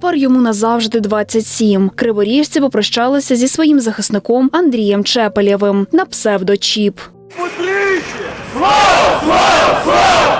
Тепер йому назавжди 27. Криворіжці попрощалися зі своїм захисником Андрієм Чепелєвим на псевдочіп. Слава! Слава! Слава!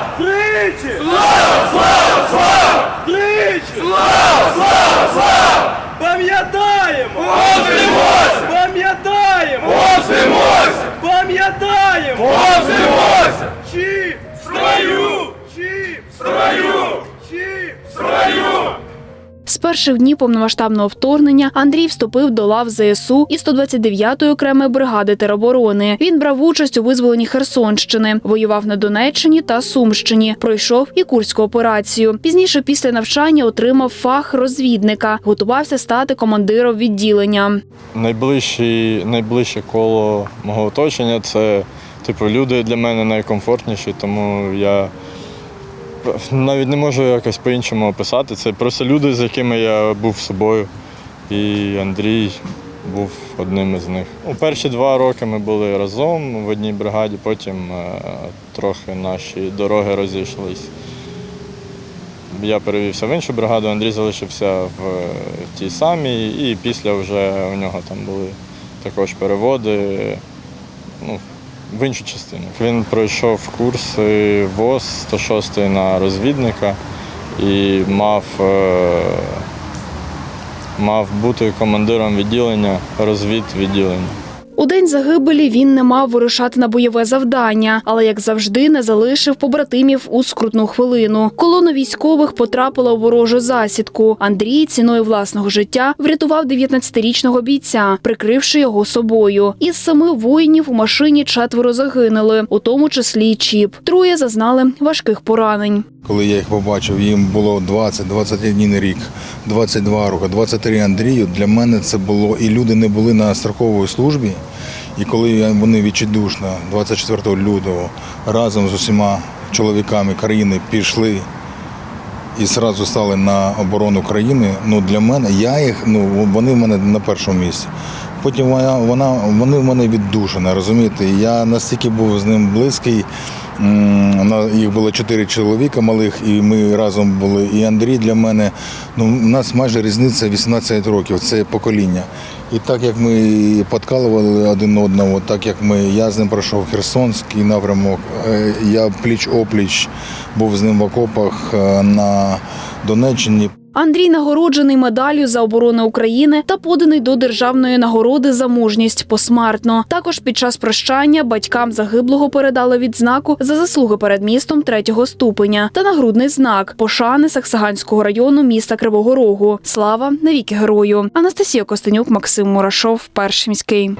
З перших днів повномасштабного вторгнення Андрій вступив до лав ЗСУ і 129-ї окремої бригади тероборони. Він брав участь у визволенні Херсонщини, воював на Донеччині та Сумщині. Пройшов і курську операцію. Пізніше, після навчання, отримав фах розвідника, готувався стати командиром відділення. Найближчі, найближче коло мого оточення це типу люди для мене найкомфортніші, тому я навіть не можу якось по-іншому описати. Це просто люди, з якими я був собою. І Андрій був одним із них. У перші два роки ми були разом в одній бригаді, потім е, трохи наші дороги розійшлись. Я перевівся в іншу бригаду, Андрій залишився в тій самій, і після вже у нього там були також переводи ну, в іншу частину. Він пройшов курси ВОЗ 106 на розвідника і мав, е, мав бути командиром відділення, розвідвідділення. У день загибелі він не мав вирушати на бойове завдання, але як завжди не залишив побратимів у скрутну хвилину. Колона військових потрапила у ворожу засідку. Андрій ціною власного життя врятував 19-річного бійця, прикривши його собою. Із семи воїнів у машині четверо загинули, у тому числі чіп. Троє зазнали важких поранень. Коли я їх побачив, їм було 20-21 рік, 22 роки, 23 Андрію. Для мене це було і люди не були на строковій службі. І коли вони відчайдушно 24 лютого разом з усіма чоловіками країни пішли і одразу стали на оборону країни, ну для мене я їх, ну вони в мене на першому місці. Потім вона, вона вони в мене віддушені, розумієте? Я настільки був з ним близький. Їх було чотири чоловіка малих, і ми разом були. І Андрій для мене, ну, у нас майже різниця 18 років, це покоління. І так як ми подкалували один одного, так як ми, я з ним пройшов Херсонський напрямок, е, я пліч-опліч був з ним в окопах е, на Донеччині. Андрій нагороджений медаллю за оборону України та поданий до державної нагороди за мужність посмертно. Також під час прощання батькам загиблого передали відзнаку за заслуги перед містом третього ступеня та нагрудний знак пошани Саксаганського району міста Кривого Рогу. Слава навіки герою. Анастасія Костенюк, Максим Мурашов, перший міський.